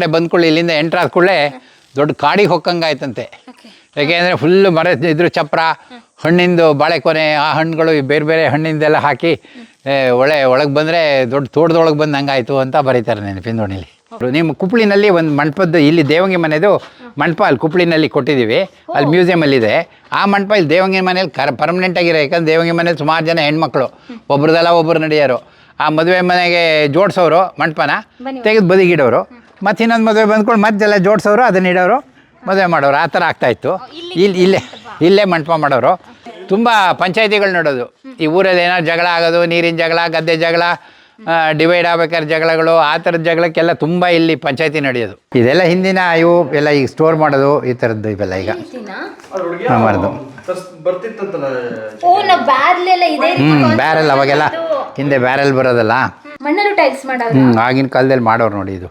ಕಡೆ ಬಂದ್ಕೊಳ್ಳಿ ಇಲ್ಲಿಂದ ಎಂಟ್ರ್ ಆದ ಕೂಡಲೇ ದೊಡ್ಡ ಕಾಡಿಗೆ ಹೊಕ್ಕಂಗಾಯ್ತಂತೆ. ಆಯ್ತಂತೆ ಯಾಕೆಂದರೆ ಫುಲ್ ಮರ ಇದ್ರು ಚಪ್ರ ಹಣ್ಣಿಂದು ಬಾಳೆಕೊನೆ ಆ ಹಣ್ಣುಗಳು ಬೇರೆ ಬೇರೆ ಹಣ್ಣಿಂದೆಲ್ಲ ಹಾಕಿ ಒಳ್ಳೆ ಒಳಗೆ ಬಂದರೆ ದೊಡ್ಡ ತೋಟದೊಳಗೆ ಬಂದು ಹಂಗಾಯ್ತು ಅಂತ ಬರೀತಾರೆ ನೀನು ಪಿಂದೋಣಿಲಿ ನಿಮ್ಮ ಕುಪ್ಪಳಿನಲ್ಲಿ ಒಂದು ಮಂಟಪದ್ದು ಇಲ್ಲಿ ದೇವಂಗಿ ಮನೆದು ಮಂಟಪ ಅಲ್ಲಿ ಕುಪ್ಪಳಿನಲ್ಲಿ ಕೊಟ್ಟಿದ್ದೀವಿ. ಅಲ್ಲಿ ಮ್ಯೂಸಿಯಮಲ್ಲಿದೆ ಆ ಮಂಟಪ ಇಲ್ಲಿ ದೇವಂಗಿ ಮನೇಲಿ ಕರ್ ಪರ್ಮನೆಂಟ್ ಆಗಿರೋ ಯಾಕಂದ್ರೆ ದೇವಂಗಿ ಮನೇಲಿ ಸುಮಾರು ಜನ ಹೆಣ್ಮಕ್ಳು ಒಬ್ರದಲ್ಲ ಒಬ್ಬರು ನಡೆಯೋರು. ಆ ಮದುವೆ ಮನೆಗೆ ಜೋಡಿಸೋರು ಮಂಟಪನ. ತೆಗೆದು ಬದಿಗಿಡೋರು. ಮತ್ತು ಇನ್ನೊಂದು ಮದುವೆ ಬಂದ್ಕೊಂಡು ಮತ್ತೆಲ್ಲ ಜೋಡಿಸೋರು ಅದನ್ನ ಇಡೋರು ಮದುವೆ ಮಾಡೋರು. ಆ ಥರ ಆಗ್ತಾಯಿತ್ತು ಇಲ್ಲಿ ಇಲ್ಲೇ ಇಲ್ಲೇ ಮಂಟಪ ಮಾಡೋರು. ತುಂಬ ಪಂಚಾಯತಿಗಳು ನೋಡೋದು. ಈ ಊರಲ್ಲಿ ಏನಾದ್ರು ಜಗಳ ಆಗೋದು ನೀರಿನ ಜಗಳ ಗದ್ದೆ ಜಗಳ ಡಿವೈಡ್ ಆಗ್ಬೇಕಾದ್ರೆ ಜಗಳಗಳು ಆ ಥರದ ಜಗಳಕ್ಕೆಲ್ಲ ತುಂಬ ಇಲ್ಲಿ ಪಂಚಾಯತಿ ನಡೆಯೋದು. ಇದೆಲ್ಲ ಹಿಂದಿನ ಇವು ಎಲ್ಲ ಈಗ ಸ್ಟೋರ್ ಮಾಡೋದು ಈ ಥರದ್ದು ಇವೆಲ್ಲ ಈಗ. ಹ್ಞೂ ಬ್ಯಾರಲ್ ಅವಾಗೆಲ್ಲ ಹಿಂದೆ ಬ್ಯಾರಲ್ ಬರೋದಲ್ಲ. ಹ್ಞೂ ಆಗಿನ ಕಾಲದಲ್ಲಿ ಮಾಡೋರು ನೋಡಿ ಇದು.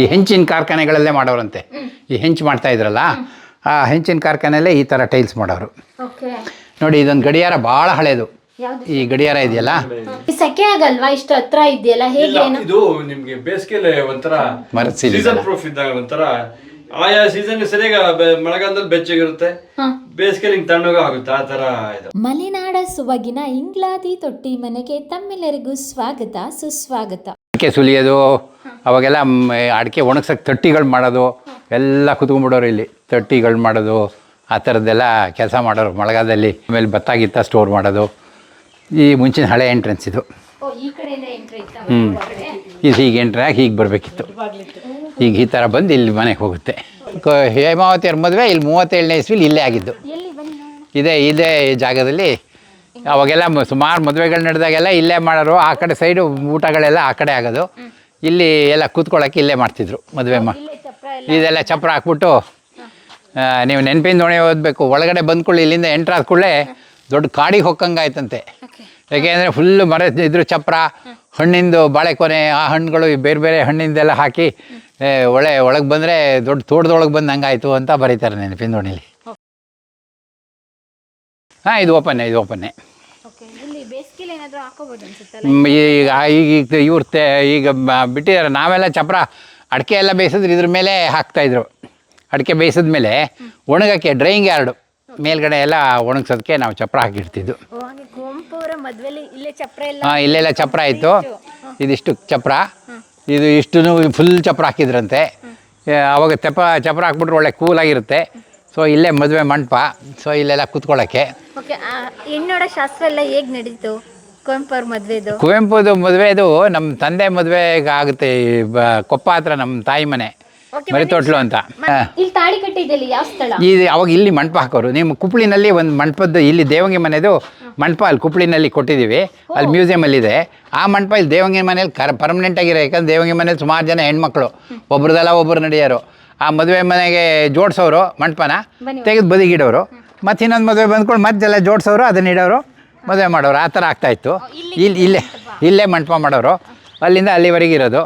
ಈ ಹೆಂಚಿನ ಕಾರ್ಖಾನೆಗಳಲ್ಲೇ ಮಾಡೋರಂತೆ. ಈ ಹೆಂಚು ಮಾಡ್ತಾ ಇದ್ರಲ್ಲ ಆ ಹೆಂಚಿನ ಕಾರ್ಖಾನೆಯಲ್ಲೇ ಈ ಥರ ಟೈಲ್ಸ್ ಮಾಡೋರು. ಓಕೆ. ನೋಡಿ ಇದೊಂದು ಗಡಿಯಾರ ಭಾಳ ಹಳೇದು. ಈ ಗಡಿಯಾರ ಇದೆಯಲ್ಲ? ಸೆಕೆ ಆಗಲ್ವಾ? ಇಷ್ಟು ಹತ್ರ ಇದೆಯಲ್ಲ ಹೇಗೆ ಇದು ನಿಮ್ಗೆ ಬೇಸಿಗೆಲೆ ಒಂಥರ ಸೀಸನ್ ಪ್ರೂಫ್ ಇದ್ದಾಗ ಒಂಥರ ಆಯಾ ಸೀಸನ್ ಸರಿಯಾಗಿ ಮಳೆಗಾಲದಲ್ಲಿ ಬೆಚ್ಚಗಿರುತ್ತೆ. ಬೇಸಿಗೆಲಿ ಹಿಂಗ್ ತಣ್ಣಗ ಆಗುತ್ತೆ ಆ ತರ ಇದು. ಮಲೆನಾಡ ಸುವಗಿನ ಇಂಗ್ಲಾದಿ ತೊಟ್ಟಿ ಮನೆಗೆ ತಮ್ಮೆಲ್ಲರಿಗೂ ಸ್ವಾಗತ ಸುಸ್ವಾಗತ. ಸುಲಿಯೋದು? ಅವಾಗೆಲ್ಲ ಅಡಿಕೆ ಒಣಗ್ಸೋಕ್ಕೆ ತಟ್ಟಿಗಳು ಮಾಡೋದು ಎಲ್ಲ ಕುತ್ಕೊಂಡ್ಬಿಡೋರು ಇಲ್ಲಿ. ತಟ್ಟಿಗಳು ಮಾಡೋದು ಆ ಥರದ್ದೆಲ್ಲ ಕೆಲಸ ಮಾಡೋರು ಮಳೆಗಾಲದಲ್ಲಿ. ಆಮೇಲೆ ಭತ್ತ ಗಿತ್ತ ಸ್ಟೋರ್ ಮಾಡೋದು. ಈ ಮುಂಚಿನ ಹಳೆ ಎಂಟ್ರೆನ್ಸ್ ಇದು. ಹ್ಞೂ ಇದು ಹೀಗೆ ಎಂಟ್ರೆ ಆಗಿ ಹೀಗೆ ಬರಬೇಕಿತ್ತು. ಈಗ ಈ ಥರ ಬಂದು ಇಲ್ಲಿ ಮನೆಗೆ ಹೋಗುತ್ತೆ. ಕ- ಹೇಮಾವತಿ ಮದುವೆ ಇಲ್ಲಿ ಮೂವತ್ತೇಳನೇ ಇಸ್ವಿಲಿ ಇಲ್ಲೇ ಆಗಿದ್ದು. ಇದೇ ಇದೇ ಜಾಗದಲ್ಲಿ. ಅವಾಗೆಲ್ಲ ಸುಮಾರು ಮದುವೆಗಳು ನಡೆದಾಗೆಲ್ಲ ಇಲ್ಲೇ ಮಾಡೋರು ಆ ಕಡೆ ಸೈಡು ಊಟಗಳೆಲ್ಲ ಆ ಕಡೆ ಆಗೋದು. ಇಲ್ಲಿ ಎಲ್ಲ ಕೂತ್ಕೊಳ್ಳೋಕೆ ಇಲ್ಲೇ ಮಾಡ್ತಿದ್ರು ಮದುವೆ ಮಾ ಇದೆಲ್ಲ ಚಪ್ರ ಹಾಕ್ಬಿಟ್ಟು ನೀವು ನೆನಪಿನ ದೋಣಿ ಓದಬೇಕು. ಒಳಗಡೆ ಬಂದ್ಕೊಳ್ಳಿ ಇಲ್ಲಿಂದ ಎಂಟ್ರ್ ಆದ ಕೂಡಲೇ ದೊಡ್ಡ ಕಾಡಿಗೆ ಹೊಕ್ಕಂಗಾಯ್ತಂತೆ. ಯಾಕೆಂದರೆ ಫುಲ್ ಮರ ಇದ್ರು ಚಪ್ರ ಹಣ್ಣಿಂದು ಬಾಳೆಕೊನೆ ಆ ಹಣ್ಣುಗಳು ಬೇರೆ ಬೇರೆ ಹಣ್ಣಿಂದೆಲ್ಲ ಹಾಕಿ ಒಳ್ಳೆ ಒಳಗೆ ಬಂದರೆ ದೊಡ್ಡ ತೋಟದೊಳಗೆ ಬಂದು ಹಂಗಾಯ್ತು ಅಂತ ಬರೀತಾರೆ ನೆನಪಿನ ದೋಣಿಲಿ. ಹಾಂ ಇದು ಓಪನ್ನೇ ಇದು ಓಪನ್ನೇ ಇಲ್ಲಿ ಏನಾದರೂ ಹಾಕೋಬೋದು ಅನ್ಸುತ್ತಲ್ಲ ಈಗ ಈಗ ಈಗ ಇವ್ರು ಈಗ ಬಿಟ್ಟಿದಾರೆ ಬಿಟ್ಟಿದ್ದಾರೆ ನಾವೆಲ್ಲ ಚಪ್ರ ಅಡಿಕೆ ಎಲ್ಲ ಬೇಯಿಸಿದ್ರೆ ಇದ್ರ ಮೇಲೆ ಹಾಕ್ತಾಯಿದ್ರು ಅಡಿಕೆ ಬೇಯಿಸಿದ ಮೇಲೆ ಒಣಗಕ್ಕೆ ಡ್ರೈಯಿಂಗ್ ಯಾರ್ಡು ಮೇಲ್ಗಡೆ ಎಲ್ಲ ಒಣಗ್ಸೋದಕ್ಕೆ ನಾವು ಚಪ್ರ ಹಾಕಿಡ್ತಿದ್ದು. ಓ ಹಾಗೆ ಕುವೆಂಪು ಅವರ ಮದ್ವೆಲಿ ಇಲ್ಲೇ ಚಪ್ರ ಎಲ್ಲ ಹಾಂ ಇಲ್ಲೆಲ್ಲ ಚಪ್ರ ಇತ್ತು ಇದಿಷ್ಟು ಚಪ್ರ. ಇದು ಇಷ್ಟು ಫುಲ್ ಚಪ್ರ ಹಾಕಿದ್ರಂತೆ. ಅವಾಗ ತೆಪ ಚಪ್ರ ಹಾಕ್ಬಿಟ್ರೆ ಒಳ್ಳೆ ಕೂಲಾಗಿರುತ್ತೆ ಸೊ ಇಲ್ಲೇ ಮದುವೆ ಮಂಟಪ. ಸೊ ಇಲ್ಲೆಲ್ಲ ಕೂತ್ಕೊಳ್ಳೋಕ್ಕೆ ಓಕೆ ಹೆಣ್ಣೋಡ ಶಾಸ್ತ್ರ ಎಲ್ಲ ಹೇಗೆ ನಡೀತು? ಕುವೆಂಪು ಅವ್ರ ಮದ್ವೆದು ಕುವೆಂಪುದು ಮದುವೆದು ನಮ್ಮ ತಂದೆ ಮದುವೆ ಆಗುತ್ತೆ ಈ ಬ- ಕೊಪ್ಪ ಹತ್ರ ನಮ್ಮ ತಾಯಿ ಮನೆ. ಮರಿ ಮರಿತೋಟ್ಲು ಅಂತ. ಇಲ್ಲಿ ತಾಳಿ ಕಟ್ಟಿದ್ದಲ್ಲಿ ಯಾವ ಸ್ಥಳ? ಈ ಅವಾಗ ಇಲ್ಲಿ ಮಂಟಪ ಹಾಕೋರು. ನಿಮ್ಮ ಕುಪ್ಳಿನಲ್ಲಿ ಒಂದು ಮಂಟಪದ್ದು ಇಲ್ಲಿ ದೇವಂಗಿ ಮನೆದು ಮಂಟಪ ಅಲ್ಲಿ ಕುಪ್ಳಿನಲ್ಲಿ ಕೊಟ್ಟಿದ್ದೀವಿ. ಅಲ್ಲಿ ಮ್ಯೂಸಿಯಮಲ್ಲಿದೆ ಆ ಮಂಟಪ ಇಲ್ಲಿ ದೇವಂಗಿ ಮನೇಲಿ ಕರ್ ಪರ್ಮನೆಂಟ್ ಆಗಿರೋ ಯಾಕಂದ್ರೆ ದೇವಂಗಿ ಮನೇಲಿ ಸುಮಾರು ಜನ ಹೆಣ್ಮಕ್ಳು. ಒಬ್ರದಲ್ಲ ಒಬ್ರು ನಡೆಯೋರು. ಆ ಮದುವೆ ಮನೆಗೆ ಜೋಡಿಸೋರು ಮಂಟಪನ. ತೆಗೆದು ಬದಿಗಿಡೋರು. ಮತ್ತು ಇನ್ನೊಂದು ಮದುವೆ ಬಂದ್ಕೊಂಡು ಮತ್ತೆಲ್ಲ ಜೋಡಿಸೋರು ಅದನ್ನ ಇಡೋರು. ಮದುವೆ ಮಾಡೋರು ಆ ಥರ ಆಗ್ತಾಯಿತ್ತು ಇಲ್ಲಿ ಇಲ್ಲೇ ಇಲ್ಲೇ ಮಂಟಪ ಮಾಡೋರು. ಅಲ್ಲಿಂದ ಅಲ್ಲಿವರೆಗೆ ಇರೋದು.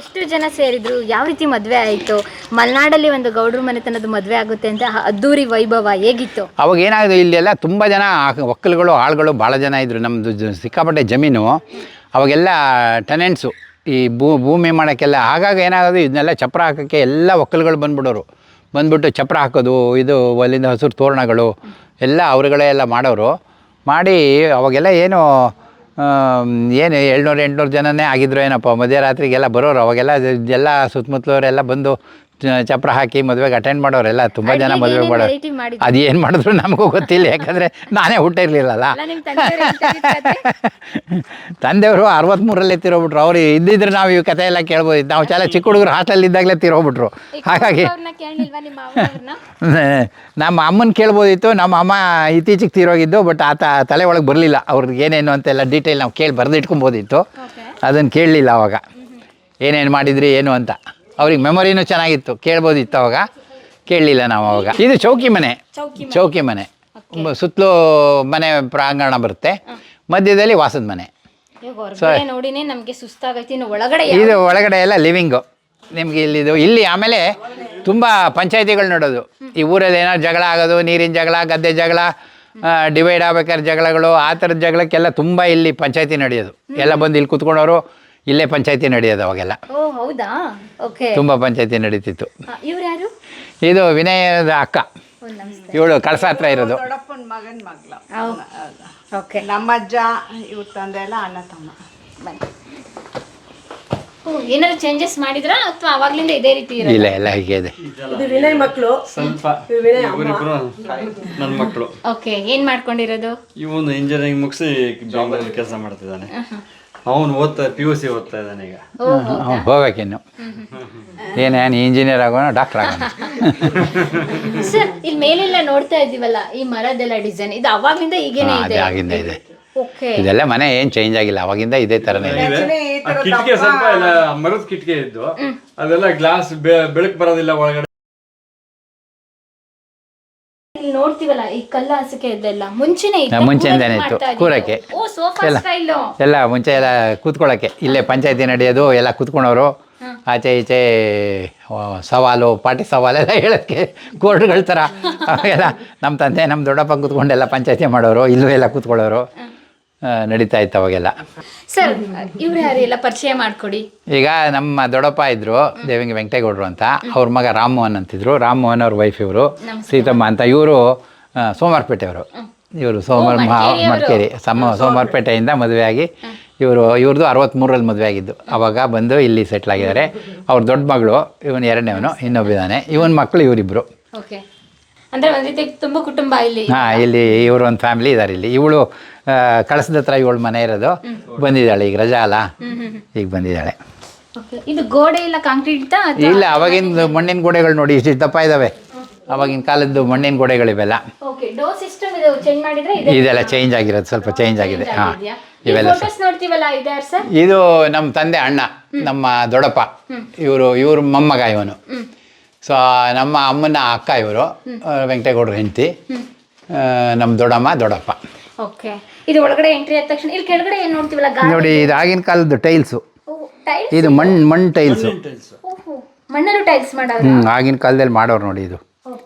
ಎಷ್ಟು ಜನ ಸೇರಿದ್ರು ಯಾವ ರೀತಿ ಮದುವೆ ಆಯಿತು? ಮಲೆನಾಡಲ್ಲಿ ಒಂದು ಗೌಡ್ರ ಮನೆತನದ ಮದುವೆ ಆಗುತ್ತೆ ಅಂತ ಅದ್ದೂರಿ ವೈಭವ ಹೇಗಿತ್ತು? ಅವಾಗ ಏನಾಗಿದೆ ಇಲ್ಲೆಲ್ಲ ತುಂಬ ಜನ ಒಕ್ಕಲುಗಳು ಆಳುಗಳು ಭಾಳ ಜನ ಇದ್ದರು ನಮ್ಮದು ಸಿಕ್ಕಾಪಟ್ಟೆ ಜಮೀನು. ಅವಾಗೆಲ್ಲ ಟೆನೆಂಟ್ಸು ಈ ಭೂ ಭೂಮಿ ಮಾಡೋಕ್ಕೆಲ್ಲ ಆಗಾಗ ಏನಾಗೋದು ಇದನ್ನೆಲ್ಲ ಚಪ್ರ ಹಾಕೋಕ್ಕೆ ಎಲ್ಲ ಒಕ್ಕಲುಗಳು ಬಂದ್ಬಿಡೋರು. ಬಂದ್ಬಿಟ್ಟು ಚಪ್ರ ಹಾಕೋದು ಇದು ಅಲ್ಲಿಂದ ಹಸಿರು ತೋರಣಗಳು ಎಲ್ಲ ಅವರುಗಳೇ ಎಲ್ಲ ಮಾಡೋರು. ಮಾಡಿ ಅವಾಗೆಲ್ಲ ಏನು ಏನು ಏಳ್ನೂರು ಎಂಟುನೂರು ಜನನೇ ಆಗಿದ್ರು ಏನಪ್ಪ, ಮಧ್ಯರಾತ್ರಿಗೆಲ್ಲ ಬರೋರು ಅವಾಗೆಲ್ಲ, ಎಲ್ಲ ಸುತ್ತಮುತ್ತಲವರೆಲ್ಲ ಬಂದು ಚಪ್ರ ಹಾಕಿ ಮದುವೆಗೆ ಅಟೆಂಡ್ ಮಾಡೋರೆಲ್ಲ ತುಂಬ ಜನ ಮದುವೆ ಮಾಡೋ ಮಾಡೋರು. ಏನು ಮಾಡಿದ್ರು? ನಮಗೂ ಗೊತ್ತಿಲ್ಲ ಯಾಕಂದರೆ ನಾನೇ ಹುಟ್ಟಿರ್ಲಿಲ್ಲಲ್ಲ ತಂದೆಯವ್ರು ಅರವತ್ತ್ಮೂರಲ್ಲೇ ತಿರೋಗ್ಬಿಟ್ರು. ಅವ್ರು ಇದ್ದಿದ್ರೆ ನಾವು ಈ ಕಥೆ ಎಲ್ಲ ಕೇಳ್ಬೋದು. ನಾವು ಚಾಲ ಚಿಕ್ಕ ಹುಡುಗರು ಹಾಸ್ಟೆಲ್ ಇದ್ದಾಗಲೇ ತಿರೋಗ್ಬಿಟ್ರು. ಹಾಗಾಗಿ ನಿಮ್ಮ ಅಮ್ಮನ ಕೇಳ್ಬೋದಿತ್ತು ನಮ್ಮ ಅಮ್ಮ ಇತ್ತೀಚೆಗೆ ತೀರೋಗಿದ್ದು ಬಟ್ ಆತ ತಲೆ ಒಳಗೆ ಬರಲಿಲ್ಲ. ಅವ್ರಿಗೆ ಏನೇನು ಅಂತೆಲ್ಲ ಡೀಟೇಲ್ ನಾವು ಕೇಳಿ ಬರೆದಿಟ್ಕೊಬೋದಿತ್ತು. ಅದನ್ನು ಕೇಳಲಿಲ್ಲ ಅವಾಗ. ಏನೇನು ಮಾಡಿದ್ರಿ ಏನು ಅಂತ. ಅವ್ರಿಗೆ ಮೆಮೊರಿನೂ ಚೆನ್ನಾಗಿತ್ತು. ಕೇಳ್ಬೋದಿತ್ತು ಅವಾಗ. ಕೇಳಲಿಲ್ಲ ನಾವು ಅವಾಗ. ಇದು ಚೌಕಿ ಮನೆ. ಚೌಕಿ ಮನೆ. ಸುತ್ತಲೂ ಮನೆ ಪ್ರಾಂಗಣ ಬರುತ್ತೆ. ಮಧ್ಯದಲ್ಲಿ ವಾಸದ ಮನೆ. ನೋಡಿನೇ ನಮ್ಗೆ ಸುಸ್ತಾಗೈತಿ. ಇನ್ನು ಒಳಗಡೆ ಯಾವ- ಇದು ಒಳಗಡೆ ಎಲ್ಲ ಲಿವಿಂಗು ನಿಮ್ಗೆ ಇಲ್ಲಿದು ಇಲ್ಲಿ ಆಮೇಲೆ ತುಂಬ ಪಂಚಾಯತಿಗಳು ನೋಡೋದು. ಈ ಊರಲ್ಲಿ ಏನಾದ್ರು ಜಗಳ ಆಗೋದು ನೀರಿನ ಜಗಳ ಗದ್ದೆ ಜಗಳ ಡಿವೈಡ್ ಆಗ್ಬೇಕಾದ್ರೆ ಜಗಳಗಳು ಆ ಥರದ ಜಗಳಕ್ಕೆಲ್ಲ ತುಂಬ ಇಲ್ಲಿ ಪಂಚಾಯತಿ ನಡೆಯೋದು. ಎಲ್ಲ ಬಂದು ಇಲ್ಲಿ ಕೂತ್ಕೊಂಡವರು. ಇಲ್ಲೇ ಪಂಚಾಯತಿ ನಡೆಯೋದು ಅವಾಗೆಲ್ಲ. ತುಂಬಾ ಹೌದಾ? ಓಕೆ ತುಂಬ ಪಂಚಾಯತಿ ನಡೀತಿತ್ತು. ಇವ್ರು ಯಾರು? ಇದು ವಿನಯದ ಅಕ್ಕ. ಓ ನಮಸ್ತೆ. ಇವಳು ಕಳಸ ಹತ್ರ ಇರೋದು ದೊಡ್ಡಪ್ಪನ ಮಗನ ಮಗ್ಳು. ಓಕೆ ನಮ್ಮ ಅಜ್ಜ ಇವ್ರ ತಂದೆ ಎಲ್ಲ ಅಣ್ಣ ತಮ್ಮ. ಬನ್ನಿ. ಓ ಏನಾದ್ರು ಚೇಂಜಸ್ ಮಾಡಿದ್ರಾ? ಅಥವಾ ಅವಾಗ್ಲಿಂದ ಇದೇ ರೀತಿ ಇರೋದಾ? ಇಲ್ಲ ಎಲ್ಲ ಹೀಗೆ ಇದೆ. ಇದು ವಿನಯ್ ಮಕ್ಕಳು ಸ್ವಲ್ಪ ಇವರಿಬ್ರು ನನ್ನ ಮಕ್ಕಳು ಓಕೆ ಏನ್ ಮಾಡ್ಕೊಂಡಿರೋದು? ಇವನು ಇಂಜಿನಿಯರಿಂಗ್ ಮುಗಿಸಿ ಬೆಂಗಳೂರಲ್ಲಿ ಕೆಲಸ ಮಾಡ್ತಿದ್ದಾನೆ. ಅವನು ಓದ್ತಾ ಪಿ ಯು ಸಿ ಓದ್ತಾ ಇದ್ದಾನೆ ಈಗ. ಅವ್ನು ಏನೇ ಏನೇನು ಇಂಜಿನಿಯರ್ ಆಗೋಣ ಡಾಕ್ಟರ್ ಆಗೋಣ? ಸರ್ ಇಲ್ಲಿ ಮೇಲೆಲ್ಲ ನೋಡ್ತಾ ಇದ್ದೀವಲ್ಲ ಈ ಮರದೆಲ್ಲ ಡಿಸೈನ್ ಇದು ಅವಾಗಿಂದ ಈಗೇನೇ ಇದೆ? ಅದೇ ಆಗಿಂದ ಇದೆ. ಓಕೆ ಇದೆಲ್ಲ ಮನೆ ಏನು ಚೇಂಜ್ ಆಗಿಲ್ಲ ಅವಾಗಿಂದ ಇದೇ ತರನೇ ಇದೆ. ಕಿಟಕಿ ಸ್ವಲ್ಪ ಎಲ್ಲ ಮರದ ಕಿಟಕಿ ಇದ್ದು ಅದೆಲ್ಲ ಗ್ಲಾಸ್ ಬೆಳಕು ಬರೋದಿಲ್ಲ ಒಳಗಡೆ. ಇಲ್ಲಿ ನೋಡ್ತೀವಲ್ಲ ಈ ಕಲ್ಲ ಹಾಸಿಗೆ ಇದೆಲ್ಲ. ಮುಂಚೆನೆ ಇತ್ತ? ಇತ್ತು, ಮಾಡ್ತಾ ಇದ್ದಿದ್ದು. ಕೂರಕ್ಕೆ. ಓ ಸೋಫಾ ಸ್ಟೈಲ್. ಎಲ್ಲ ಮುಂಚೆ ಎಲ್ಲ ಕೂತ್ಕೊಳ್ಳೋಕ್ಕೆ. ಇಲ್ಲೇ ಪಂಚಾಯತಿ ನಡೆಯೋದು ಎಲ್ಲ ಕೂತ್ಕೊಂಡವರು. ಆಚೆ ಈಚೆ ಆ, ಸವಾಲು ಪಾಟಿ ಸವಾಲೆಲ್ಲ ಹೇಳಕ್ಕೆ ಕೋರ್ಟ್ಗಳ ಥರ. ಎಲ್ಲ ನಮ್ಮ ತಂದೆ ನಮ್ಮ ದೊಡ್ಡಪ್ಪ ಕೂತ್ಕೊಂಡೆಲ್ಲ ಪಂಚಾಯತಿ ಮಾಡೋರು ಇಲ್ಲೂ ಎಲ್ಲ ಕೂತ್ಕೊಳ್ಳೋರು. ಆ, ನಡೀತಾ ಇತ್ತು ಅವಾಗೆಲ್ಲ. ಸರ್ ಇವ್ರು ಯಾರು? ಎಲ್ಲ ಪರಿಚಯ ಮಾಡ್ಕೊಡಿ. ಈಗ ನಮ್ಮ ದೊಡ್ಡಪ್ಪ ಇದ್ರು ದೇವಂಗಿ ವೆಂಕಟೇಗೌಡರು ಅಂತ. ಅವ್ರ ಮಗ ರಾಮಮೋಹನ್ ಅಂತಿದ್ರು. ರಾಮಮೋಹನ್ ಅವ್ರ ವೈಫ್ ಇವರು. ಸೀತಮ್ಮ ಅಂತ. ಇವರು ಸೋಮವಾರಪೇಟೆಯವರು. ಇವರು ಸೋಮವಾರ ಮಹಾ ಮಡಿಕೇರಿ ಸಮ ಸೋಮವಾರಪೇಟೆಯಿಂದ ಮದುವೆಯಾಗಿ ಇವರು ಇವ್ರದ್ದು ಅರವತ್ತ್ಮೂರಲ್ಲಿ ಮದುವೆ ಆಗಿದ್ದು ಅವಾಗ ಬಂದು ಇಲ್ಲಿ ಸೆಟ್ಲ್ ಆಗಿದ್ದಾರೆ. ಅವ್ರ ದೊಡ್ಡ ಮಗಳು ಇವನು ಎರಡನೇವನು ಇನ್ನೊಬ್ಬಿದ್ದಾನೆ. ಇವನ್ ಮಕ್ಕಳು ಇವರಿಬ್ಬರು ಅಂದ್ರೆ ಒಂದ್ ರೀತಿ ತುಂಬಾ ಕುಟುಂಬ ಇಲ್ಲಿ. ಹಾಂ ಇಲ್ಲಿ ಇವರು ಒಂದು ಫ್ಯಾಮಿಲಿ ಇದ್ದಾರೆ ಇಲ್ಲಿ. ಇವಳು ಕಳಸದ ಹತ್ರ ಇವಳು ಮನೆ ಇರೋದು. ಬಂದಿದ್ದಾಳೆ ಈಗ ರಜಾ ಅಲ್ಲ. ಈಗ ಬಂದಿದ್ದಾಳೆ. ಇದು ಗೋಡೆ ಇಲ್ಲ ಕಾಂಕ್ರೀಟ್ ಇಲ್ಲ ಅವಾಗಿಂದ ಮಣ್ಣಿನ ಗೋಡೆಗಳು ನೋಡಿ ಇಷ್ಟು ದಪ್ಪ ಇದ್ದಾವೆ ಅವಾಗಿನ ಕಾಲದ್ದು ಮಣ್ಣಿನ ಗೋಡೆಗಳಿವೆಲ್ಲ. ಓಕೆ ಡೋರ್ ಸಿಸ್ಟಮ್ ಇದು ಚೇಂಜ್ ಮಾಡಿದ್ರೆ ಇದೆ. ಇದೆಲ್ಲ ಚೇಂಜ್ ಆಗಿರೋದು ಸ್ವಲ್ಪ ಚೇಂಜ್ ಆಗಿದೆ. ಹಾಂ ಇವೆಲ್ಲ ಸ- ಫೋಟೋಸ್ ನೋಡ್ತೀವಲ್ಲ ಇದೆ ಸರ್? ಇದು ನಮ್ಮ ತಂದೆ ಅಣ್ಣ ನಮ್ಮ ದೊಡ್ಡಪ್ಪ. ಇವರು ಇವ್ರ ಮೊಮ್ಮಗ ಇವನು. ಸೊ ನಮ್ಮ ಅಮ್ಮನ ಅಕ್ಕ ಇವರು ವೆಂಕಟೇಗೌಡರ ಹೆಂಡತಿ ನಮ್ಮ ದೊಡ್ಡಮ್ಮ ದೊಡ್ಡಪ್ಪ. ಓಕೆ ಇದು ಒಳಗಡೆ ಎಂಟ್ರಿ ಆದ ತಕ್ಷಣ ಇಲ್ಲಿ ಕೆಳಗಡೆ ಏನು ನೋಡ್ತೀವಲ್ಲ ನೋಡಿ ಇದು ಆಗಿನ ಕಾಲದ್ದು ಟೈಲ್ಸು ಟೈಲ್ಸ್ ಇದು ಮಣ್ಣು ಮಣ್ಣು ಟೈಲ್ಸು ಮಣ್ಣಲ್ಲೂ ಟೈಲ್ಸ್ ಮಾಡೋರು ಆಗಿನ ಕಾಲದಲ್ಲಿ ಮಾಡೋರು ನೋಡಿ ಇದು.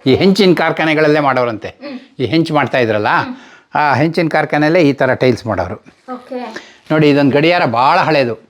ಈ ಹೆಂಚಿನ ಕಾರ್ಖಾನೆಗಳಲ್ಲೇ ಮಾಡೋರಂತೆ. ಈ ಹೆಂಚು ಮಾಡ್ತಾ ಇದ್ರಲ್ಲ ಆ ಹೆಂಚಿನ ಕಾರ್ಖಾನೆಯಲ್ಲೇ ಈ ಥರ ಟೈಲ್ಸ್ ಮಾಡೋರು. ನೋಡಿ ಇದೊಂದು ಗಡಿಯಾರ ಭಾಳ ಹಳೇದು.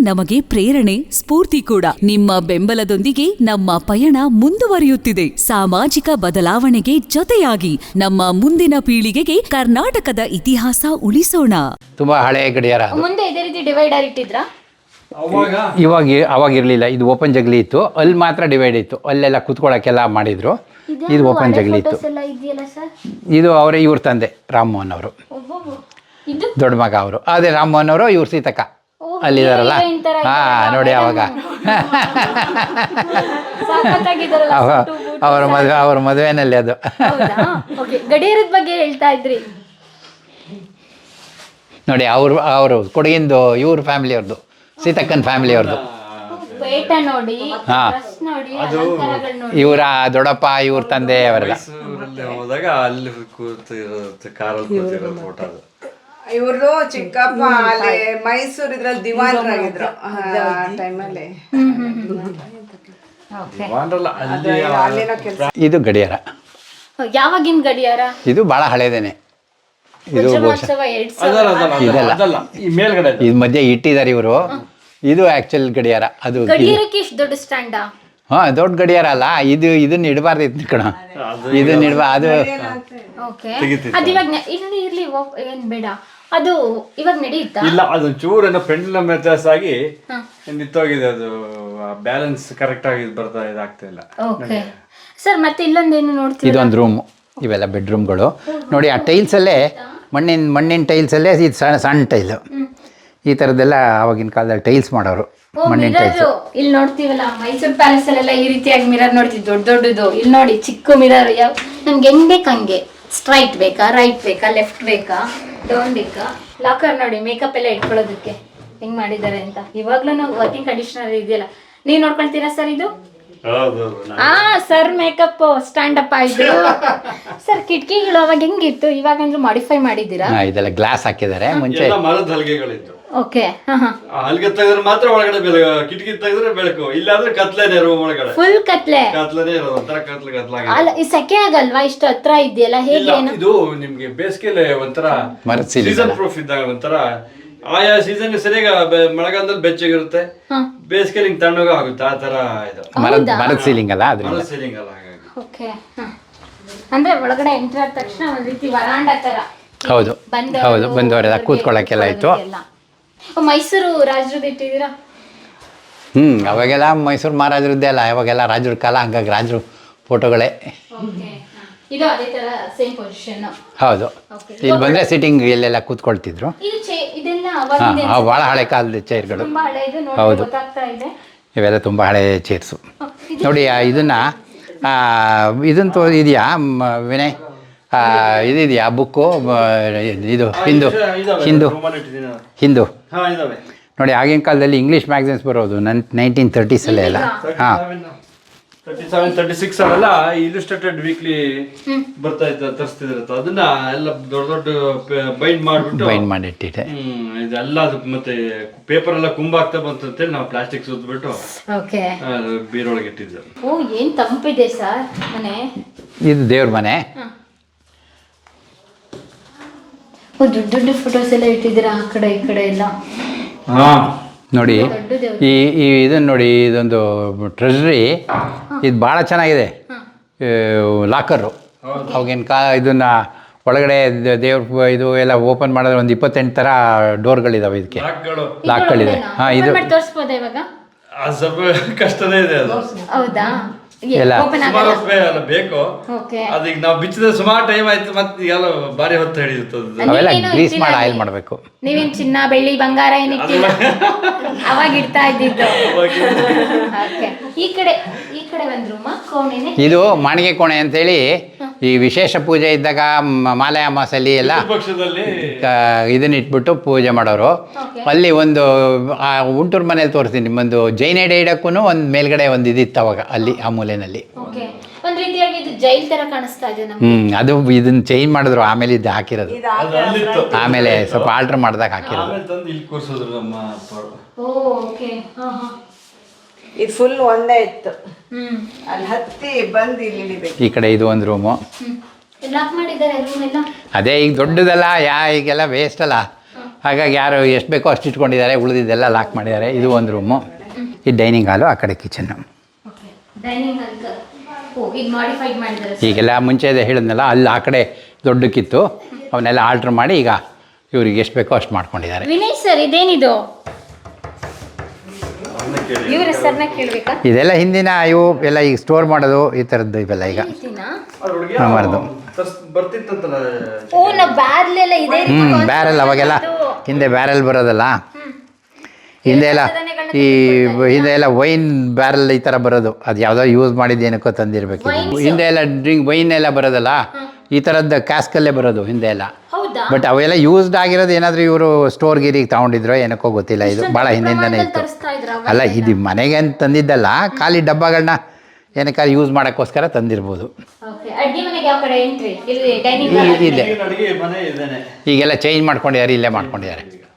ನಮಗೆ ಪ್ರೇರಣೆ ಸ್ಫೂರ್ತಿ ಕೂಡ. ನಿಮ್ಮ ಬೆಂಬಲದೊಂದಿಗೆ ನಮ್ಮ ಪಯಣ ಮುಂದುವರಿಯುತ್ತಿದೆ. ಸಾಮಾಜಿಕ ಬದಲಾವಣೆಗೆ ಜೊತೆಯಾಗಿ ನಮ್ಮ ಮುಂದಿನ ಪೀಳಿಗೆಗೆ ಕರ್ನಾಟಕದ ಇತಿಹಾಸ ಉಳಿಸೋಣ. ತುಂಬಾ ಹಳೆಯ ಗಡಿಯಾರ ಅದು ಮುಂದೆ ಇದೇ ರೀತಿ ಡಿವೈಡರ್ ಇಟ್ಟಿದ್ರಾ? ಇವಾಗ ಅವಾಗ ಇರಲಿಲ್ಲ. ಇದು ಓಪನ್ ಜಗಲಿ ಇತ್ತು. ಅಲ್ಲಿ ಮಾತ್ರ ಡಿವೈಡ್ ಇತ್ತು. ಅಲ್ಲೆಲ್ಲ ಕುತ್ಕೊಳ್ಳೋಕ್ಕೆಲ್ಲ ಮಾಡಿದ್ರು. ಇದು ಓಪನ್ ಜಗಲಿ ಇತ್ತು. ಫೋಟೋಸ್ ಎಲ್ಲ ಇದೆಯಲ್ಲ ಸರ್? ಇದು ಅವರೇ ಇವ್ರ ತಂದೆ ರಾಮಮೋಹನ್ ಅವರು ಇದು? ದೊಡ್ಡ ಮಗ ಅವರು. ಅದೇ ರಾಮಮೋಹನ್ ಅವರು ಇವ್ರ ಸೀತಕ್ಕ. ಅಲ್ಲಿದಾರಲ್ಲ? ಹಾ ನೋಡಿ ಅವಾಗ. ಅವರ ಮದುವೆ ಅವ್ರ ಮದುವೆನಲ್ಲಿ ಅದು. ಹೌದಾ? ಓಕೆ ಗಡಿಯಾರದ ಬಗ್ಗೆ ಹೇಳ್ತಾ ಇದ್ರಿ. ನೋಡಿ ಅವರು ಅವರು ಕೊಡಗಿಂದು ಇವ್ರ ಫ್ಯಾಮಿಲಿ ಅವ್ರದ್ದು ಸೀತಕ್ಕನ ಫ್ಯಾಮಿಲಿ ಅವ್ರದ್ದು ಪೇಟ ನೋಡಿ ಇವರ ದೊಡ್ಡಪ್ಪ ಇವ್ರ ತಂದೆ ಅವರೆಲ್ಲ. ಹೋದಾಗ ಅಲ್ಲಿ ಕೂತಿರೋ ಕಾರಲ್ಲಿ ಕೂತಿರೋ ಫೋಟೋ ಇವ್ರದ್ದು ಚಿಕ್ಕಪ್ಪ ಅಲ್ಲಿ ಮೈಸೂರು ಇದ್ರಲ್ಲಿ ದಿವಾನ್ರಾಗಿದ್ರು. ಆ ಟೈಮಲ್ಲಿ ಇದು ಗಡಿಯಾರ. ಯಾವಾಗಿನ ಗಡಿಯಾರ? ಇದು ಬಹಳ ಹಳೇದೇನೆ. ಇದು ಮೇಲ್ಗಡೆ ಇದು. ಮಧ್ಯೆ ಇಟ್ಟಿದ್ದಾರೆ ಇವರು. ಇದು ಆಕ್ಚುಲ್ ಗಡಿಯಾರ. ಅದು ದೊಡ್ಡ ಸ್ಟ್ಯಾಂಡಾ ಹಾ ದೊಡ್ಡ ಗಡಿಯಾರ ಅಲ್ಲ. ಇದು ಇದನ್ನ ಇಡಬಾರ್ದು ಇತ್ತು ಕಣ. ಇದನ್ನ ಇಡಬಾರ್ದು ಅದು ಓಕೆ. ಇರ್ಲಿ ಇರ್ಲಿ ಏನ್ ಬೇಡ. ಅದು ಇವಾಗ ನಡೆಯುತ್ತಾ? ಇಲ್ಲ ಅದು ಚೂರು ಏನೋ ಪೆಂಡ್ಲಮ್ ವ್ಯತ್ಯಾಸ ಆಗಿ ನಿಂತೋಗಿದೆ ಅದು ಬ್ಯಾಲೆನ್ಸ್ ಕರೆಕ್ಟ್ ಆಗಿ ಇದು ಬರ್ತಾ ಇದಾಗ್ತಾ ಇಲ್ಲ. ಓಕೆ ಸರ್ ಮತ್ತೆ ಇಲ್ಲೊಂದೇನು ನೋಡ್ತೀವಿ ಇದೊಂದು ರೂಮ್ ಇವೆಲ್ಲ ಬೆಡ್ರೂಮ್ಗಳು ನೋಡಿ ಆ ಟೈಲ್ಸಲ್ಲೇ ಮಣ್ಣಿನ ಮಣ್ಣಿನ ಟೈಲ್ಸಲ್ಲೇ ಇದು ಸಣ್ಣ ಸಣ್ಣ ಟೈಲ್ ಈ ಥರದ್ದೆಲ್ಲ ಆವಾಗಿನ ಕಾಲದಲ್ಲಿ ಟೈಲ್ಸ್ ಮಾಡೋರು ಮಣ್ಣಿನ ಟೈಲ್ಸ್ ಇಲ್ಲಿ ನೋಡ್ತೀವಲ್ಲ ಮೈಸೂರು ಪ್ಯಾಲೇಸ್ ಅಲ್ಲೆಲ್ಲ ಈ ರೀತಿಯಾಗಿ ಮಿರರ್ ನೋಡ್ತೀವಿ ದೊಡ್ಡ ದೊಡ್ಡದು. ಇಲ್ಲಿ ನೋಡಿ ಚಿಕ್ಕ ಮಿರರ್ ಯಾವ ನಮ್ಗೆ ಹೆಂಗ್ ಬೇಕು ಹಂಗೆ ಸ್ಟ್ರೈಟ್ ಬೇಕಾ ರೈಟ್ ಬೇಕಾ ಲೆಫ್ಟ್ ಬೇಕಾ ಡೌನ್ ಬೇಕಾ? ಲಾಕರ್ ನೋಡಿ ಮೇಕಪ್ ಎಲ್ಲ ಇಟ್ಕೊಳ್ಳೋದಕ್ಕೆ ಹೆಂಗ್ ಮಾಡಿದ್ದಾರೆ ಅಂತ. ಇವಾಗ್ಲೂ ವರ್ಕಿಂಗ್ ಕಂಡೀಷನರ್ ಇದೆಯಲ್ಲ. ನೀವ್ ನೋಡ್ಕೊಳ್ತೀರಾ ಸರ್ ಇದು? ಆ ಸರ್ ಮೇಕಪ್ ಸ್ಟ್ಯಾಂಡ್ ಅಪ್ ಆಯ್ತು ಸರ್ ಕಿಟಕಿಗಳು ಅವಾಗ ಹೆಂಗಿತ್ತು? ಇವಾಗ ಅಂದ್ರೆ ಮಾಡಿಫೈ ಮಾಡಿದ್ದೀರಾ ಇದೆಲ್ಲ ಗ್ಲಾಸ್ ಹಾಕಿದ್ದಾರೆ ಮುಂಚೆ ಮರದ ಹಲಗೆಗಳಿತ್ತು ಓಕೆ ಅಲ್ಲಿಗೆ ಹಾ ಆ ಹಲಗೆ ತೆಗೆದ್ರೆ ಮಾತ್ರ ಒಳಗಡೆ ಬೆಳಕು ಕಿಟಕಿ ತೆಗೆದ್ರೆ ಬೆಳಕು. ಇಲ್ಲಾಂದ್ರೆ ಕತ್ಲೇನೆ ರೂಮ್ ಒಳಗಡೆ. ಫುಲ್ ಕತ್ಲೆ. ಕತ್ಲೇನೆ ಇರೋದು ಒಂಥರ ಕತ್ಲು ಕತ್ಲಾಗಿ ಅಲ್ಲ ಈ ಸೆಕೆ ಆಗಲ್ವಾ? ಇಷ್ಟು ಹತ್ರ ಇದೆಯಲ್ಲ ಹೇಗೆ ಏನು? ಇದು ನಿಮ್ಗೆ ಬೇಸಿಗೆಲೆ ಒಂಥರ ಸೀಸನ್ ಪ್ರೂಫ್ ಇದ್ದಾಗ ಒಂಥರ ಆಯಾ ಸೀಸನ್ ಸರಿಯಾಗಿ ಮಳೆಗಾಲದಲ್ಲಿ ಬೆಚ್ಚಗಿರುತ್ತೆ. ಬೇಸಿಗೆ ಬೇಸಿಗೆಲಿ ಹಿಂಗ್ ತಣ್ಣಗ ಆಗುತ್ತೆ ಆ ತರ ಇದು. ಮರದ ಮರದ ಸೀಲಿಂಗ್ ಅಲ್ಲ ಅದ್ರಲ್ಲಿ ಮರದ ಸೀಲಿಂಗ್ ಅಲ್ಲ ಹಾಗಾಗಿ. ಓಕೆ ಅಂದ್ರೆ ಒಳಗಡೆ ಎಂಟರ್ ಆದ ತಕ್ಷಣ ಒಂದ್ ರೀತಿ ವರಾಂಡ ತರ. ಹೌದು. ಹೌದು ಬಂದವರೆಲ್ಲ ಕೂತ್ಕೊಳ್ಳೋಕ್ಕೆಲ್ಲ ಇತ್ತು. ಮೈಸೂರು ರಾಜರದ್ದು ಇಟ್ಟಿದ್ದೀರಾ ಹ್ಞೂ ಅವಾಗೆಲ್ಲ ಮೈಸೂರು ಮಹಾರಾಜರದ್ದೇ ಅಲ್ಲ ಅವಾಗೆಲ್ಲ ರಾಜರ ಕಾಲ ಹಂಗಾಗಿ ರಾಜರು ಫೋಟೋಗಳೇ. ಇದು ಅದೇ ತರ ಸೇಮ್ ಪೊಸಿಷನ್ ಹೌದು. ಇಲ್ಲಿ ಬಂದರೆ ಸಿಟ್ಟಿಂಗ್ ಇಲ್ಲೆಲ್ಲ ಕೂತ್ಕೊಳ್ತಿದ್ರು. ಇದು ಚೇ ಇದೆಲ್ಲ ಹಾಂ ಭಾಳ ಹಳೆ ಕಾಲದ ಚೇರ್ಗಳು ತುಂಬಾ ಹಳೆಯದು ನೋಡಿ ಹೌದು. ಗೊತ್ತಾಗ್ತಾ ಇದೆ. ಇವೆಲ್ಲ ತುಂಬ ಹಳೆ ಚೇರ್ಸು ನೋಡಿ ಆ ಇದನ್ನ ಇದನ್ನು ತೋ ಇದೆಯಾ ಮ- ವಿನಯ್? ಇದಿದೆಯಾ ಬುಕ್ಕು ಇದು ಹಿಂದೂ ಹಿಂದೂ. ಹಿಂದೂ. ನೋಡಿ ಆಗಿನ ಕಾಲದಲ್ಲಿ ಇಂಗ್ಲೀಷ್ ಮ್ಯಾಗ್ಝಿನ್ಸ್ ಬರೋದು ನನ್ ನೈನ್ಟೀನ್ ತರ್ಟೀಸಲ್ಲೇ ಎಲ್ಲ ಹಾಂ. Thirty seven thirty six illustrated weekly ಬರ್ತಾ ಇತ್ತು ತರಿಸ್ತಿದ್ರು ಅದನ್ನ ಎಲ್ಲ ದೊಡ್ಡ ದೊಡ್ಡ ಬೈಂಡ್ ಮಾಡಿಬಿಟ್ಟು ಬೈಂಡ್ ಮಾಡಿಟ್ಟಿದೆ. ಹ್ಮ್ ಇದೆಲ್ಲ ಅದು ಮತ್ತೆ ಪೇಪರ್ ಎಲ್ಲ ಕುಂಬಾಗ್ತಾ ಬಂತು ಅಂತೇಳಿ ನಾವು ಪ್ಲಾಸ್ಟಿಕ್ ಸುತ್ತಬಿಟ್ಟು ಓಕೆ. ಬೀರೊಳಗೆ ಇಟ್ಟಿದ್ದು. ಓ ಏನ್ ತಂಪಿದೆ ಸರ್ ಮನೆ? ಇದು ದೇವ್ರ ಮನೆ. ದೊಡ್ಡ ದೊಡ್ಡ ಫೋಟೋಸ್ ಎಲ್ಲ ಇಟ್ಟಿದ್ದೀರಾ? ಆ ಕಡೆ ಈ ಕಡೆ ಎಲ್ಲ? ಹಾ ನೋಡಿ ಈ ಈ ಇದನ್ನು ನೋಡಿ ಇದೊಂದು ಟ್ರೆಜರಿ ಇದು ಭಾಳ ಚೆನ್ನಾಗಿದೆ. ಲಾಕರು ಅವಾಗಿನ ಕಾ ಇದನ್ನ ಒಳಗಡೆ ದೇವ್ರ ಇದು ಎಲ್ಲ ಓಪನ್ ಮಾಡಿದ್ರೆ ಒಂದು ಇಪ್ಪತ್ತೆಂಟು ಥರ ಡೋರ್ಗಳಿದಾವೆ ಇದಕ್ಕೆ. ಲಾಕ್ಗಳು ಲಾಕ್ಗಳಿದೆ ಹಾಂ ಇದು ಕಷ್ಟನೇ ಇದೆ ಅದು. ಹೌದಾ? ಎಲ್ಲ. ಸುಮಾರು ಎಲ್ಲ ಬೇಕು? ಓಕೆ ಅದೀಗ ನಾವು ಬಿಚ್ಚಿದ ಸುಮಾರು ಟೈಮ್ ಆಯ್ತು ಮತ್ತೆ ಎಲ್ಲ ಬಾರಿ ಹೊತ್ತು ಹಿಡಿಯುತ್ತೆ ಅದು ಅವೆಲ್ಲ ನೀವೇನು ಗ್ರೀಸ್ ಮಾಡಿ ಆಯಿಲ್? ಮಾಡಬೇಕು. ನೀವೇನ್ ಚಿನ್ನ ಬೆಳ್ಳಿ ಬಂಗಾರ ಏನಿತ್ತು ಅವಾಗ ಇಡ್ತಾ ಇದ್ದಿದ್ದು. ಓಕೆ ಈ ಕಡೆ ಈ ಕಡೆ ಬಂದ್ರು ರೂಮ ಕೋಣೆನೆ? ಇದು ಮಾಣಿಗೆ ಕೋಣೆ ಅಂತೇಳಿ ಈ ವಿಶೇಷ ಪೂಜೆ ಇದ್ದಾಗ ಮ- ಮಾಲೆ ಅಮಾಸಲ್ಲಿ ಎಲ್ಲ ಇದನ್ನಿಟ್ಬಿಟ್ಟು ಇದನ್ನ ಇಟ್ಬಿಟ್ಟು ಪೂಜೆ ಮಾಡೋರು. ಅಲ್ಲಿ ಒಂದು ಆ ಉಂಟೂರು ಮನೇಲಿ ತೋರಿಸ್ತೀನಿ ಒಂದು ಜೈನ ಇಡಕ್ಕೂ ಒಂದು ಮೇಲ್ಗಡೆ ಒಂದು ಇದಿತ್ತು ಅವಾಗ ಅಲ್ಲಿ ಆ ಮೂಲೆಯಲ್ಲಿ ಓಕೆ ಒಂದ್ ರೀತಿಯಾಗಿ ಇದು ಜೈಲ್ ತರ ಕಾಣಿಸ್ತಾ ಇದೆ ಅದು ಇದನ್ನ ಚೇಂಜ್ ಮಾಡಿದ್ರು ಆಮೇಲೆ ಇದು ಹಾಕಿರೋದು. ಅಲ್ಲಿತ್ತು. ಆಮೇಲೆ ಸ್ವಲ್ಪ ಆಲ್ಟ್ರ್ ಮಾಡಿದಾಗ ಹಾಕಿರೋದು. ಇದು ಫುಲ್ ಒಂದೇ ಇತ್ತು. ಹ್ಮ್. ಅಲ್ಲಿ ಹತ್ತಿ ಬಂದು ಇಲ್ಲಿ ಇಳಿಬೇಕು. ಈ ಕಡೆ ಇದು ಒಂದು ರೂಮು ಹ್ಮ್. ಲಾಕ್ ಮಾಡಿದ್ದಾರೆ ರೂಮ್ ಎಲ್ಲ? ಅದೇ ಈಗ ದೊಡ್ಡದಲ್ಲ ಯಾ ಈಗೆಲ್ಲ ವೇಸ್ಟ್ ಅಲ್ಲ. ಹಾಗಾಗಿ ಯಾರು ಎಷ್ಟು ಬೇಕೋ ಅಷ್ಟು ಇಟ್ಕೊಂಡಿದ್ದಾರೆ ಉಳಿದಿದ್ದೆಲ್ಲ ಲಾಕ್ ಮಾಡಿದ್ದಾರೆ. ಇದು ಒಂದು ರೂಮು ಈ ಡೈನಿಂಗ್ ಹಾಲು ಆ ಕಡೆ ಕಿಚನ್ನು ಓಕೆ ಡೈನಿಂಗ್ ಹಾಲ್ ಓ ಇದು ಮಾಡಿಫೈಡ್ ಮಾಡಿದ್ದಾರೆ ಈಗೆಲ್ಲ ಮುಂಚೆ ಇದೆ ಹೇಳಿದ್ನಲ್ಲ ಅಲ್ಲಿ ಆ ಕಡೆ ದೊಡ್ಡಕ್ಕಿತ್ತು. ಅವನ್ನೆಲ್ಲ ಆಲ್ಟ್ರ್ ಮಾಡಿ ಈಗ ಇವ್ರಿಗೆ ಎಷ್ಟು ಬೇಕೋ ಅಷ್ಟು ಮಾಡ್ಕೊಂಡಿದ್ದಾರೆ. ವಿನಯ್ ಸರ್ ಇದೇನಿದು? ಇವ್ರ ಹೆಸರನ್ನ ಕೇಳ್ಬೇಕಾ? ಇದೆಲ್ಲ ಹಿಂದಿನ ಇವು ಎಲ್ಲ ಈಗ ಸ್ಟೋರ್ ಮಾಡೋದು ಈ ಥರದ್ದು ಇವೆಲ್ಲ ಈಗ. ಓ ನಾ ಬ್ಯಾರ್ಲ್ ಎಲ್ಲ ಇದೇ ಹ್ಞೂ ಬ್ಯಾರೆಲ್ ಅವಾಗೆಲ್ಲ ಹಿಂದೆ ಬ್ಯಾರೆಲ್ ಬರೋದಲ್ಲ? ಹಿಂದೆ ಎಲ್ಲ ಈ ಹಿಂದೆ ಎಲ್ಲ ವೈನ್ ಬ್ಯಾರೆಲ್ ಈ ಥರ ಬರೋದು. ಅದು ಯಾವುದೋ ಯೂಸ್ ಮಾಡಿದ್ದೇನಕ್ಕೋ ತಂದಿರ್ಬೇಕು ಹಿಂದೆ ಎಲ್ಲ ಡ್ರಿಂಕ್ ವೈನ್ ಎಲ್ಲ ಬರೋದಲ್ಲ? ಈ ಥರದ್ದು ಕ್ಯಾಸ್ಕಲ್ಲೇ ಬರೋದು ಹಿಂದೆ ಎಲ್ಲ. ಹೌದಾ? ಬಟ್ ಅವೆಲ್ಲ ಯೂಸ್ಡ್ ಆಗಿರೋದು ಏನಾದರೂ ಇವರು ಸ್ಟೋರ್ ಗಿರಿಗೆ ತಗೊಂಡಿದ್ರೋ ಏನಕ್ಕೋ ಗೊತ್ತಿಲ್ಲ. ಇದು ಭಾಳ ಹಿಂದಿಂದನೇ ಇತ್ತು. ಅಲ್ಲ ಇದು ಮನೆಗೆ ಅಂತ ತಂದಿದ್ದಲ್ಲ ಖಾಲಿ ಡಬ್ಬಗಳನ್ನ ಏನಕ್ಕಾದ್ರೆ ಯೂಸ್ ಮಾಡೋಕ್ಕೋಸ್ಕರ ತಂದಿರ್ಬೋದು. ಓಕೆ ಅಡ್ಗೆ ಮನೆಗೆ ಯಾವ ಕಡೆ ಎಂಟ್ರಿ ಇಲ್ಲಿ ಡೈನಿಂಗ್ ಇದೆ. ಅಡಿಗೆ ಮನೆ ಇದೇನೆ. ಈಗೆಲ್ಲ ಚೇಂಜ್ ಮಾಡ್ಕೊಂಡಿದ್ದಾರೆ ಇಲ್ಲೇ ಮಾಡ್ಕೊಂಡಿದ್ದಾರೆ.